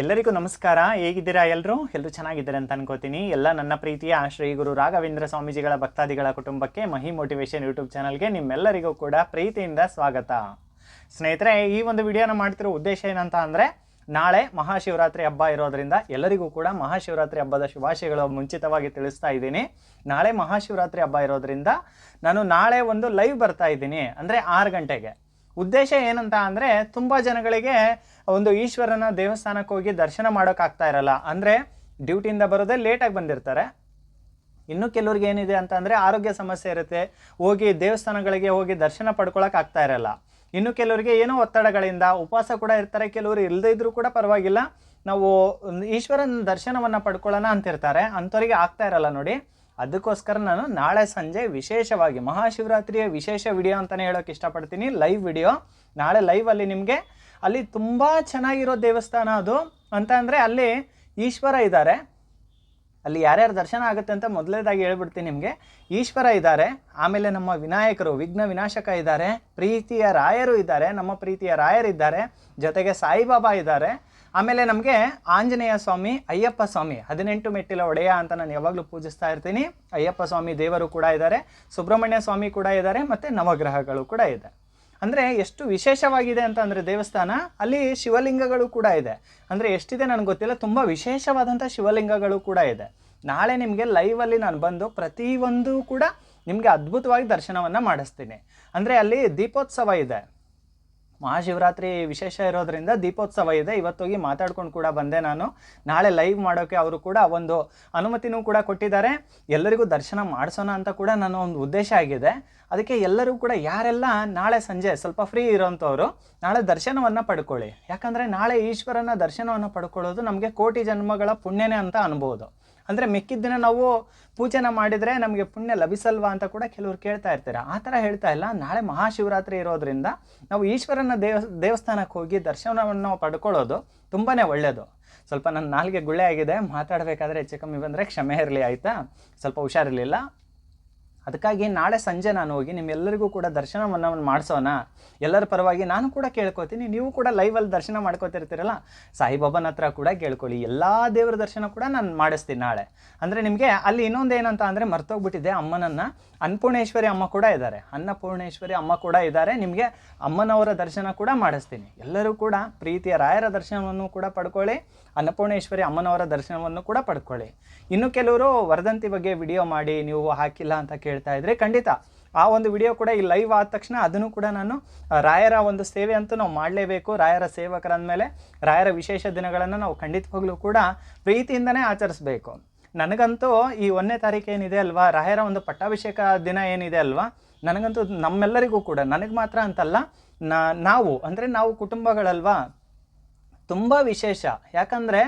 ಎಲ್ಲರಿಗೂ ನಮಸ್ಕಾರ. ಹೇಗಿದ್ದೀರಾ ಎಲ್ಲರೂ ಎಲ್ಲರೂ ಚೆನ್ನಾಗಿದ್ದಾರೆ ಅಂತ ಅನ್ಕೋತೀನಿ. ಎಲ್ಲ ನನ್ನ ಪ್ರೀತಿಯ ಶ್ರೀ ಗುರು ರಾಘವೇಂದ್ರ ಸ್ವಾಮೀಜಿಗಳ ಭಕ್ತಾದಿಗಳ ಕುಟುಂಬಕ್ಕೆ ಮಹಿ ಮೋಟಿವೇಶನ್ ಯೂಟ್ಯೂಬ್ ಚಾನಲ್ಗೆ ನಿಮ್ಮೆಲ್ಲರಿಗೂ ಕೂಡ ಪ್ರೀತಿಯಿಂದ ಸ್ವಾಗತ. ಸ್ನೇಹಿತರೆ, ಈ ಒಂದು ವಿಡಿಯೋನ ಮಾಡ್ತಿರೋ ಉದ್ದೇಶ ಏನಂತ ಅಂದರೆ, ನಾಳೆ ಮಹಾಶಿವರಾತ್ರಿ ಹಬ್ಬ ಇರೋದರಿಂದ ಎಲ್ಲರಿಗೂ ಕೂಡ ಮಹಾಶಿವರಾತ್ರಿ ಹಬ್ಬದ ಶುಭಾಶಯಗಳು ಮುಂಚಿತವಾಗಿ ತಿಳಿಸ್ತಾ ಇದ್ದೀನಿ. ನಾಳೆ ಮಹಾಶಿವರಾತ್ರಿ ಹಬ್ಬ ಇರೋದರಿಂದ ನಾನು ನಾಳೆ ಒಂದು ಲೈವ್ ಬರ್ತಾ ಇದ್ದೀನಿ. ಅಂದರೆ ಆರು ಗಂಟೆಗೆ. ಉದ್ದೇಶ ಏನಂತ ಅಂದರೆ ತುಂಬ ಜನಗಳಿಗೆ ಒಂದು ಈಶ್ವರನ ದೇವಸ್ಥಾನಕ್ಕೆ ಹೋಗಿ ದರ್ಶನ ಮಾಡೋಕ್ಕಾಗ್ತಾ ಇರಲ್ಲ. ಅಂದರೆ ಡ್ಯೂಟಿಯಿಂದ ಬರೋದೇ ಲೇಟಾಗಿ ಬಂದಿರ್ತಾರೆ. ಇನ್ನು ಕೆಲವ್ರಿಗೆ ಏನಿದೆ ಅಂತ ಅಂದರೆ ಆರೋಗ್ಯ ಸಮಸ್ಯೆ ಇರುತ್ತೆ. ಹೋಗಿ ದೇವಸ್ಥಾನಗಳಿಗೆ ಹೋಗಿ ದರ್ಶನ ಪಡ್ಕೊಳಕ್ ಆಗ್ತಾ ಇರಲ್ಲ. ಇನ್ನು ಕೆಲವರಿಗೆ ಏನೋ ಒತ್ತಡಗಳಿಂದ ಉಪವಾಸ ಕೂಡ ಇರ್ತಾರೆ. ಕೆಲವರು ಇಲ್ಲದೇ ಇದ್ದರೂ ಕೂಡ ಪರವಾಗಿಲ್ಲ. ನಾವು ಈಶ್ವರನ ದರ್ಶನವನ್ನು ಪಡ್ಕೊಳ್ಳೋಣ ಅಂತಿರ್ತಾರೆ. ಅಂಥವ್ರಿಗೆ ಆಗ್ತಾ ಇರಲ್ಲ ನೋಡಿ. ಅದಕ್ಕೋಸ್ಕರ ನಾನು ನಾಳೆ ಸಂಜೆ ವಿಶೇಷವಾಗಿ ಮಹಾಶಿವರಾತ್ರಿಯ ವಿಶೇಷ ವಿಡಿಯೋ ಅಂತಲೇ ಹೇಳೋಕೆ ಇಷ್ಟಪಡ್ತೀನಿ. Live video. ನಾಳೆ ಲೈವಲ್ಲಿ ನಿಮಗೆ ಅಲ್ಲಿ ತುಂಬ ಚೆನ್ನಾಗಿರೋ ದೇವಸ್ಥಾನ ಅದು ಅಂತ ಅಂದರೆ ಅಲ್ಲಿ ಈಶ್ವರ ಇದ್ದಾರೆ. ಅಲ್ಲಿ ಯಾರ್ಯಾರು ದರ್ಶನ ಆಗುತ್ತೆ ಅಂತ ಮೊದಲೇದಾಗಿ ಹೇಳ್ಬಿಡ್ತೀನಿ ನಿಮಗೆ. ಈಶ್ವರ ಇದ್ದಾರೆ. ಆಮೇಲೆ ನಮ್ಮ ವಿನಾಯಕರು, ವಿಘ್ನ ವಿನಾಶಕ ಇದ್ದಾರೆ. ಪ್ರೀತಿಯ ರಾಯರು ಇದ್ದಾರೆ. ನಮ್ಮ ಪ್ರೀತಿಯ ರಾಯರಿದ್ದಾರೆ. ಜೊತೆಗೆ ಸಾಯಿಬಾಬಾ ಇದ್ದಾರೆ. ಆಮೇಲೆ ನಮಗೆ ಆಂಜನೇಯ ಸ್ವಾಮಿ, ಅಯ್ಯಪ್ಪ ಸ್ವಾಮಿ, ಹದಿನೆಂಟು ಮೆಟ್ಟಿಲ ಒಡೆಯ ಅಂತ ನಾನು ಯಾವಾಗಲೂ ಪೂಜಿಸ್ತಾ ಇರ್ತೀನಿ. ಅಯ್ಯಪ್ಪ ಸ್ವಾಮಿ ದೇವರು ಕೂಡ ಇದ್ದಾರೆ, ಸುಬ್ರಹ್ಮಣ್ಯ ಸ್ವಾಮಿ ಕೂಡ ಇದ್ದಾರೆ, ಮತ್ತು ನವಗ್ರಹಗಳು ಕೂಡ ಇದೆ. ಅಂದರೆ ಎಷ್ಟು ವಿಶೇಷವಾಗಿದೆ ಅಂತ ಅಂದರೆ ದೇವಸ್ಥಾನ, ಅಲ್ಲಿ ಶಿವಲಿಂಗಗಳು ಕೂಡ ಇದೆ. ಅಂದರೆ ಎಷ್ಟಿದೆ ನನಗೆ ಗೊತ್ತಿಲ್ಲ, ತುಂಬ ವಿಶೇಷವಾದಂಥ ಶಿವಲಿಂಗಗಳು ಕೂಡ ಇದೆ. ನಾಳೆ ನಿಮಗೆ ಲೈವಲ್ಲಿ ನಾನು ಬಂದು ಪ್ರತಿಯೊಂದು ಕೂಡ ನಿಮಗೆ ಅದ್ಭುತವಾಗಿ ದರ್ಶನವನ್ನು ಮಾಡಿಸ್ತೀನಿ. ಅಂದರೆ ಅಲ್ಲಿ ದೀಪೋತ್ಸವ ಇದೆ. ಮಹಾಶಿವರಾತ್ರಿ ವಿಶೇಷ ಇರೋದ್ರಿಂದ ದೀಪೋತ್ಸವ ಇದೆ. ಇವತ್ತೋಗಿ ಮಾತಾಡ್ಕೊಂಡು ಕೂಡ ಬಂದೆ ನಾನು. ನಾಳೆ ಲೈವ್ ಮಾಡೋಕ್ಕೆ ಅವರು ಕೂಡ ಒಂದು ಅನುಮತಿನೂ ಕೂಡ ಕೊಟ್ಟಿದ್ದಾರೆ. ಎಲ್ಲರಿಗೂ ದರ್ಶನ ಮಾಡಿಸೋಣ ಅಂತ ಕೂಡ ನನ್ನ ಒಂದು ಉದ್ದೇಶ ಆಗಿದೆ. ಅದಕ್ಕೆ ಎಲ್ಲರೂ ಕೂಡ ಯಾರೆಲ್ಲ ನಾಳೆ ಸಂಜೆ ಸ್ವಲ್ಪ ಫ್ರೀ ಇರೋಂಥವ್ರು, ನಾಳೆ ದರ್ಶನವನ್ನು ಪಡ್ಕೊಳ್ಳಿ. ಯಾಕಂದರೆ ನಾಳೆ ಈಶ್ವರನ ದರ್ಶನವನ್ನು ಪಡ್ಕೊಳ್ಳೋದು ನಮಗೆ ಕೋಟಿ ಜನ್ಮಗಳ ಪುಣ್ಯನೇ ಅಂತ ಅನ್ಬೋದು. ಅಂದರೆ ಮಿಕ್ಕಿದ ದಿನ ನಾವು ಪೂಜೆನ ಮಾಡಿದರೆ ನಮಗೆ ಪುಣ್ಯ ಲಭಿಸಲ್ವಾ ಅಂತ ಕೂಡ ಕೆಲವರು ಕೇಳ್ತಾ ಇರ್ತಾರೆ. ಆ ಥರ ಹೇಳ್ತಾ ಇಲ್ಲ. ನಾಳೆ ಮಹಾಶಿವರಾತ್ರಿ ಇರೋದ್ರಿಂದ ನಾವು ಈಶ್ವರನ ದೇವ, ದೇವಸ್ಥಾನಕ್ಕೆ ಹೋಗಿ ದರ್ಶನವನ್ನು ಪಡ್ಕೊಳ್ಳೋದು ತುಂಬಾ ಒಳ್ಳೆಯದು ಸ್ವಲ್ಪ ನನ್ನ ನಾಲ್ಗೆ ಗುಳ್ಳೆ ಆಗಿದೆ. ಮಾತಾಡಬೇಕಾದ್ರೆ ಹೆಚ್ಚು ಕಮ್ಮಿ ಬಂದರೆ ಕ್ಷಮೆ ಇರಲಿ, ಆಯಿತಾ? ಸ್ವಲ್ಪ ಹುಷಾರಿರಲಿಲ್ಲ? ಅದಕ್ಕಾಗಿ ನಾಳೆ ಸಂಜೆ ನಾನು ಹೋಗಿ ನಿಮ್ಮೆಲ್ಲರಿಗೂ ಕೂಡ ದರ್ಶನವನ್ನು ಮಾಡಿಸೋಣ. ಎಲ್ಲರ ಪರವಾಗಿ ನಾನು ಕೂಡ ಕೇಳ್ಕೊತೀನಿ. ನೀವು ಕೂಡ ಲೈವಲ್ಲಿ ದರ್ಶನ ಮಾಡ್ಕೋತಿರ್ತೀರಲ್ಲ? ಸಾಯಿಬಾಬನ ಹತ್ರ ಕೂಡ ಕೇಳ್ಕೊಳ್ಳಿ. ಎಲ್ಲ ದೇವರ ದರ್ಶನ ಕೂಡ ನಾನು ಮಾಡಿಸ್ತೀನಿ ನಾಳೆ. ಅಂದರೆ ನಿಮಗೆ ಅಲ್ಲಿ ಇನ್ನೊಂದು ಏನಂತ ಅಂದರೆ ಮರ್ತೋಗ್ಬಿಟ್ಟಿದೆ ಅಮ್ಮನನ್ನು. ಅನ್ನಪೂರ್ಣೇಶ್ವರಿ ಅಮ್ಮ ಕೂಡ ಇದ್ದಾರೆ. ಅನ್ನಪೂರ್ಣೇಶ್ವರಿ ಅಮ್ಮ ಕೂಡ ಇದ್ದಾರೆ. ನಿಮಗೆ ಅಮ್ಮನವರ ದರ್ಶನ ಕೂಡ ಮಾಡಿಸ್ತೀನಿ. ಎಲ್ಲರೂ ಕೂಡ ಪ್ರೀತಿಯ ರಾಯರ ದರ್ಶನವನ್ನು ಕೂಡ ಪಡ್ಕೊಳ್ಳಿ. ಅನ್ನಪೂರ್ಣೇಶ್ವರಿ ಅಮ್ಮನವರ ದರ್ಶನವನ್ನು ಕೂಡ ಪಡ್ಕೊಳ್ಳಿ. ಇನ್ನು ಕೆಲವರು ವರದಂತಿ ಬಗ್ಗೆ ವಿಡಿಯೋ ಮಾಡಿ, ನೀವು ಹಾಕಿಲ್ಲ ಅಂತ ಕೇಳ್ತಾ ಇದ್ರೆ ಖಂಡಿತ ಆ ಒಂದು ವಿಡಿಯೋ ಕೂಡ ಈ ಲೈವ್ ಆದ ತಕ್ಷಣ ಅದನ್ನು ಕೂಡ ನಾನು ರಾಯರ ಒಂದು ಸೇವೆ ಅಂತೂ ನಾವು ಮಾಡಲೇಬೇಕು. ರಾಯರ ಸೇವಕರಂದಮೇಲೆ ರಾಯರ ವಿಶೇಷ ದಿನಗಳನ್ನು ನಾವು ಖಂಡಿತವಾಗ್ಲೂ ಕೂಡ ಪ್ರೀತಿಯಿಂದನೇ ಆಚರಿಸ್ಬೇಕು. ನನಗಂತೂ ಈ ಒಂದನೇ ತಾರೀಕು ಏನಿದೆ ಅಲ್ವಾ? ರಾಯರ ಒಂದು ಪಟ್ಟಾಭಿಷೇಕ ದಿನ ಏನಿದೆ ಅಲ್ವಾ? ನನಗಂತೂ ನಮ್ಮೆಲ್ಲರಿಗೂ ಕೂಡ, ನನಗೆ ಮಾತ್ರ ಅಂತಲ್ಲ ನಾವು, ಅಂದರೆ ನಾವು ಕುಟುಂಬಗಳಲ್ವಾ? ತುಂಬ ವಿಶೇಷ. ಯಾಕಂದರೆ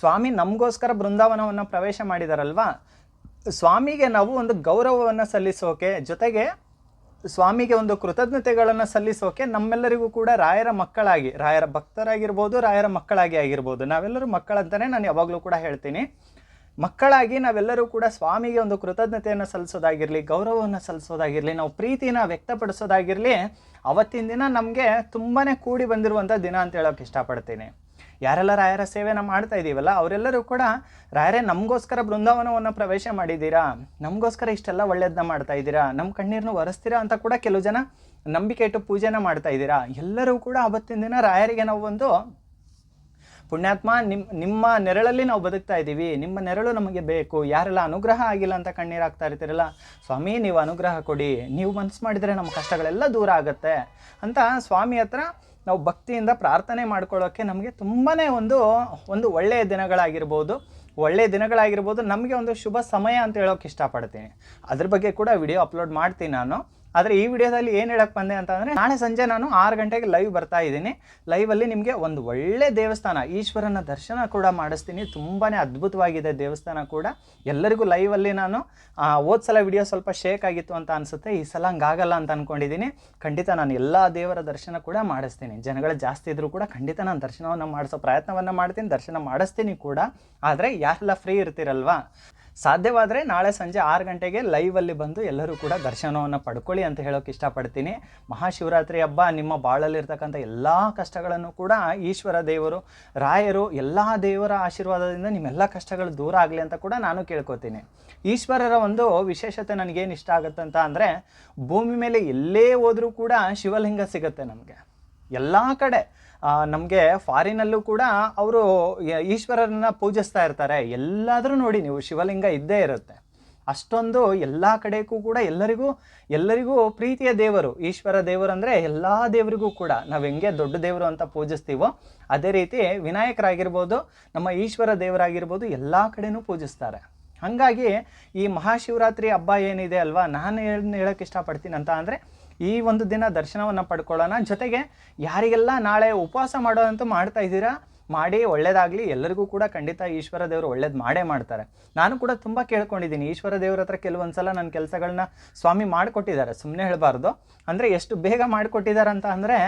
ಸ್ವಾಮಿ ನಮಗೋಸ್ಕರ ಬೃಂದಾವನವನ್ನು ಪ್ರವೇಶ ಮಾಡಿದಾರಲ್ವಾ? ಸ್ವಾಮಿಗೆ ನಾವು ಒಂದು ಗೌರವವನ್ನು ಸಲ್ಲಿಸೋಕೆ, ಜೊತೆಗೆ ಸ್ವಾಮಿಗೆ ಒಂದು ಕೃತಜ್ಞತೆಗಳನ್ನು ಸಲ್ಲಿಸೋಕೆ ನಮ್ಮೆಲ್ಲರಿಗೂ ಕೂಡ ರಾಯರ ಮಕ್ಕಳಾಗಿ, ರಾಯರ ಭಕ್ತರಾಗಿರ್ಬೋದು, ರಾಯರ ಮಕ್ಕಳಾಗಿ ಆಗಿರ್ಬೋದು. ನಾವೆಲ್ಲರೂ ಮಕ್ಕಳಂತಲೇ ನಾನು ಯಾವಾಗಲೂ ಕೂಡ ಹೇಳ್ತೀನಿ. ಮಕ್ಕಳಾಗಿ ನಾವೆಲ್ಲರೂ ಕೂಡ ಸ್ವಾಮಿಗೆ ಒಂದು ಕೃತಜ್ಞತೆಯನ್ನು ಸಲ್ಲಿಸೋದಾಗಿರಲಿ, ಗೌರವವನ್ನು ಸಲ್ಲಿಸೋದಾಗಿರಲಿ, ನಾವು ಪ್ರೀತಿನ ವ್ಯಕ್ತಪಡಿಸೋದಾಗಿರಲಿ, ಅವತ್ತಿನ ದಿನ ನಮಗೆ ತುಂಬಾ ಕೂಡಿ ಬಂದಿರುವಂಥ ದಿನ ಅಂತ ಹೇಳೋಕೆ ಇಷ್ಟಪಡ್ತೀನಿ. ಯಾರೆಲ್ಲ ರಾಯರ ಸೇವೆನ ಮಾಡ್ತಾ ಇದ್ದೀವಲ್ಲ ಅವರೆಲ್ಲರೂ ಕೂಡ ರಾಯರೇ, ನಮಗೋಸ್ಕರ ಬೃಂದಾವನವನ್ನು ಪ್ರವೇಶ ಮಾಡಿದ್ದೀರಾ? ನಮಗೋಸ್ಕರ ಇಷ್ಟೆಲ್ಲ ಒಳ್ಳೆಯದನ್ನ ಮಾಡ್ತಾ ಇದ್ದೀರಾ ನಮ್ಮ ಕಣ್ಣೀರನ್ನು ಒರೆಸ್ತೀರಾ ಅಂತ ಕೂಡ ಕೆಲವು ಜನ ನಂಬಿಕೆ ಇಟ್ಟು ಪೂಜೆನ ಮಾಡ್ತಾ ಇದ್ದೀರಾ ಎಲ್ಲರೂ ಕೂಡ ಅವತ್ತಿನ ದಿನ ರಾಯರಿಗೆ ನಾವು ಒಂದು ಪುಣ್ಯಾತ್ಮ ನಿಮ್ಮ ನಿಮ್ಮ ನೆರಳಲ್ಲಿ ನಾವು ಬದುಕ್ತಾ ಇದ್ದೀವಿ ನಿಮ್ಮ ನೆರಳು ನಮಗೆ ಬೇಕು. ಯಾರೆಲ್ಲ ಅನುಗ್ರಹ ಆಗಿಲ್ಲ ಅಂತ ಕಣ್ಣೀರು ಹಾಕ್ತಾ ಇರ್ತೀರಲ್ಲ, ಸ್ವಾಮಿ, ನೀವು ಅನುಗ್ರಹ ಕೊಡಿ. ನೀವು ಮನಸ್ಸು ಮಾಡಿದರೆ ನಮ್ಮ ಕಷ್ಟಗಳೆಲ್ಲ ದೂರ ಆಗುತ್ತೆ ಅಂತ ಸ್ವಾಮಿ ಹತ್ರ ನಾವು ಭಕ್ತಿಯಿಂದ ಪ್ರಾರ್ಥನೆ ಮಾಡ್ಕೊಳ್ಳೋಕ್ಕೆ ನಮಗೆ ತುಂಬಾ ಒಂದು ಒಂದು ಒಳ್ಳೆಯ ದಿನಗಳಾಗಿರ್ಬೋದು. ಒಳ್ಳೆಯ ದಿನಗಳಾಗಿರ್ಬೋದು, ನಮಗೆ ಒಂದು ಶುಭ ಸಮಯ ಅಂತ ಹೇಳೋಕೆ ಇಷ್ಟಪಡ್ತೀನಿ. ಅದ್ರ ಬಗ್ಗೆ ಕೂಡ ವಿಡಿಯೋ ಅಪ್ಲೋಡ್ ಮಾಡ್ತೀನಿ ನಾನು. ಆದರೆ ಈ ವಿಡಿಯೋದಲ್ಲಿ ಏನು ಹೇಳಕ್ಕೆ ಬಂದೆ ಅಂತಂದರೆ ನಾಳೆ ಸಂಜೆ ನಾನು ಆರು ಗಂಟೆಗೆ ಲೈವ್ ಬರ್ತಾ ಇದ್ದೀನಿ. ಲೈವಲ್ಲಿ ನಿಮಗೆ ಒಂದು ಒಳ್ಳೆ ದೇವಸ್ಥಾನ, ಈಶ್ವರನ ದರ್ಶನ ಕೂಡ ಮಾಡಿಸ್ತೀನಿ. ತುಂಬಾ ಅದ್ಭುತವಾಗಿದೆ ದೇವಸ್ಥಾನ ಕೂಡ. ಎಲ್ಲರಿಗೂ ಲೈವಲ್ಲಿ ನಾನು ಹೋದ ಸಲ ವಿಡಿಯೋ ಸ್ವಲ್ಪ ಶೇಕ್ ಆಗಿತ್ತು ಅಂತ ಅನಿಸುತ್ತೆ. ಈ ಸಲ ಹಂಗಾಗಲ್ಲ ಅಂತ ಅಂದ್ಕೊಂಡಿದ್ದೀನಿ ಖಂಡಿತ ನಾನು ಎಲ್ಲ ದೇವರ ದರ್ಶನ ಕೂಡ ಮಾಡಿಸ್ತೀನಿ. ಜನಗಳು ಜಾಸ್ತಿ ಇದ್ದರೂ ಕೂಡ ಖಂಡಿತ ನಾನು ದರ್ಶನವನ್ನು ಮಾಡಿಸೋ ಪ್ರಯತ್ನವನ್ನು ಮಾಡ್ತೀನಿ, ದರ್ಶನ ಮಾಡಿಸ್ತೀನಿ ಕೂಡ. ಆದರೆ ಯಾರೆಲ್ಲ ಫ್ರೀ ಇರ್ತೀರಲ್ವಾ? ಸಾಧ್ಯವಾದರೆ ನಾಳೆ ಸಂಜೆ ಆರು ಗಂಟೆಗೆ ಲೈವಲ್ಲಿ ಬಂದು ಎಲ್ಲರೂ ಕೂಡ ದರ್ಶನವನ್ನು ಪಡ್ಕೊಳ್ಳಿ ಅಂತ ಹೇಳೋಕೆ ಇಷ್ಟಪಡ್ತೀನಿ. ಮಹಾಶಿವರಾತ್ರಿ ಹಬ್ಬ, ನಿಮ್ಮ ಬಾಳಲ್ಲಿರ್ತಕ್ಕಂಥ ಎಲ್ಲ ಕಷ್ಟಗಳನ್ನು ಕೂಡ ಈಶ್ವರ ದೇವರು, ರಾಯರು, ಎಲ್ಲ ದೇವರ ಆಶೀರ್ವಾದದಿಂದ ನಿಮ್ಮೆಲ್ಲ ಕಷ್ಟಗಳು ದೂರ ಆಗಲಿ ಅಂತ ಕೂಡ ನಾನು ಕೇಳ್ಕೊತೀನಿ. ಈಶ್ವರರ ಒಂದು ವಿಶೇಷತೆ ನನಗೇನು ಇಷ್ಟ ಆಗುತ್ತೆ ಅಂತ ಅಂದರೆ, ಭೂಮಿ ಮೇಲೆ ಎಲ್ಲೇ ಹೋದರೂ ಕೂಡ ಶಿವಲಿಂಗ ಸಿಗುತ್ತೆ ನಮಗೆ. ಎಲ್ಲ ಕಡೆ ನಮಗೆ ಫಾರಿನಲ್ಲೂ ಕೂಡ ಅವರು ಈಶ್ವರರನ್ನ ಪೂಜಿಸ್ತಾ ಇರ್ತಾರೆ. ಎಲ್ಲಾದರೂ ನೋಡಿ ನೀವು ಶಿವಲಿಂಗ ಇದ್ದೇ ಇರುತ್ತೆ. ಅಷ್ಟೊಂದು ಎಲ್ಲ ಕಡೆಗೂ ಕೂಡ ಎಲ್ಲರಿಗೂ ಎಲ್ಲರಿಗೂ ಪ್ರೀತಿಯ ದೇವರು, ಈಶ್ವರ ದೇವರು ಅಂದರೆ ಎಲ್ಲ ದೇವರಿಗೂ ಕೂಡ. ನಾವು ಹೆಂಗೆ ದೊಡ್ಡ ದೇವರು ಅಂತ ಪೂಜಿಸ್ತೀವೋ, ಅದೇ ರೀತಿ ವಿನಾಯಕರಾಗಿರ್ಬೋದು, ನಮ್ಮ ಈಶ್ವರ ದೇವರಾಗಿರ್ಬೋದು ಎಲ್ಲ ಕಡೆನೂ ಪೂಜಿಸ್ತಾರೆ. ಹಾಗಾಗಿ ಈ ಮಹಾಶಿವರಾತ್ರಿ ಹಬ್ಬ ಏನಿದೆ ಅಲ್ವಾ, ನಾನು ಹೇಳೋಕೆ ಹೇಳೋಕ್ಕೆ ಇಷ್ಟಪಡ್ತೀನಿ ಅಂತ ಅಂದರೆ ಈ ಒಂದು ದಿನ ದರ್ಶನವನ್ನು ಪಡ್ಕೊಳ್ಳೋಣ. ಜೊತೆಗೆ ಯಾರಿಗೆಲ್ಲ ನಾಳೆ ಉಪವಾಸ ಮಾಡೋದಂತೂ ಮಾಡ್ತಾ ಇದ್ದೀರಾ? ಮಾಡಿ ಒಳ್ಳೇದಾಗಲಿ. ಎಲ್ಲರಿಗೂ ಕೂಡ ಖಂಡಿತ ಈಶ್ವರ ದೇವರು ಒಳ್ಳೇದು ಮಾಡೇ ಮಾಡ್ತಾರೆ. ನಾನು ಕೂಡ ತುಂಬ ಕೇಳ್ಕೊಂಡಿದ್ದೀನಿ. ಈಶ್ವರ ದೇವ್ರ ಹತ್ರ ಕೆಲವೊಂದು ಸಲ ನನ್ನ ಕೆಲಸಗಳನ್ನ ಸ್ವಾಮಿ ಮಾಡಿಕೊಟ್ಟಿದ್ದಾರೆ. ಸುಮ್ಮನೆ ಹೇಳಬಾರ್ದು. ಅಂದರೆ ಎಷ್ಟು ಬೇಗ ಮಾಡಿಕೊಟ್ಟಿದ್ದಾರೆ ಅಂತ ಅಂದರೆ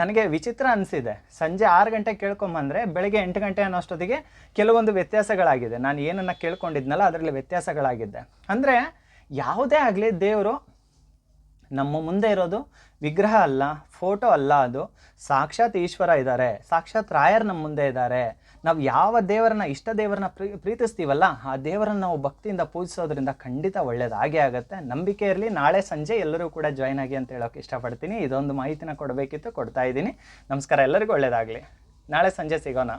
ನನಗೆ ವಿಚಿತ್ರ ಅನಿಸಿದೆ. ಸಂಜೆ ಆರು ಗಂಟೆ ಕೇಳ್ಕೊಂಬಂದರೆ ಬೆಳಗ್ಗೆ ಎಂಟು ಗಂಟೆ ಅನ್ನೋಷ್ಟೊತ್ತಿಗೆ ಕೆಲವೊಂದು ವ್ಯತ್ಯಾಸಗಳಾಗಿದೆ. ನಾನು ಏನನ್ನು ಕೇಳ್ಕೊಂಡಿದ್ನಲ್ಲ, ಅದರಲ್ಲಿ ವ್ಯತ್ಯಾಸಗಳಾಗಿದ್ದೆ. ಅಂದರೆ ಯಾವುದೇ ಆಗಲಿ ದೇವರು ನಮ್ಮ ಮುಂದೆ ಇರೋದು ವಿಗ್ರಹ ಅಲ್ಲ ಫೋಟೋ ಅಲ್ಲ ಅದು. ಸಾಕ್ಷಾತ್ ಈಶ್ವರ ಇದ್ದಾರೆ ಸಾಕ್ಷಾತ್ ರಾಯರ್ ನಮ್ಮ ಮುಂದೆ ಇದ್ದಾರೆ ನಾವು ಯಾವ ದೇವರನ್ನ, ಇಷ್ಟ ದೇವರನ್ನ ಪ್ರೀ, ಪ್ರೀತಿಸ್ತೀವಲ್ಲ, ಆ ದೇವರನ್ನ ನಾವು ಭಕ್ತಿಯಿಂದ ಪೂಜಿಸೋದ್ರಿಂದ ಖಂಡಿತ ಒಳ್ಳೇದು ಆಗೇ ಆಗುತ್ತೆ. ನಂಬಿಕೆ ಇರಲಿ, ನಾಳೆ ಸಂಜೆ ಎಲ್ಲರೂ ಕೂಡ ಜಾಯ್ನ್ ಆಗಿ ಅಂತ ಹೇಳೋಕೆ ಇಷ್ಟಪಡ್ತೀನಿ. ಇದೊಂದು ಮಾಹಿತಿನ ಕೊಡಬೇಕಿತ್ತು, ಕೊಡ್ತಾ ಇದ್ದೀನಿ. ನಮಸ್ಕಾರ, ಎಲ್ಲರಿಗೂ ಒಳ್ಳೆಯದಾಗಲಿ ನಾಳೆ ಸಂಜೆ ಸಿಗೋಣ.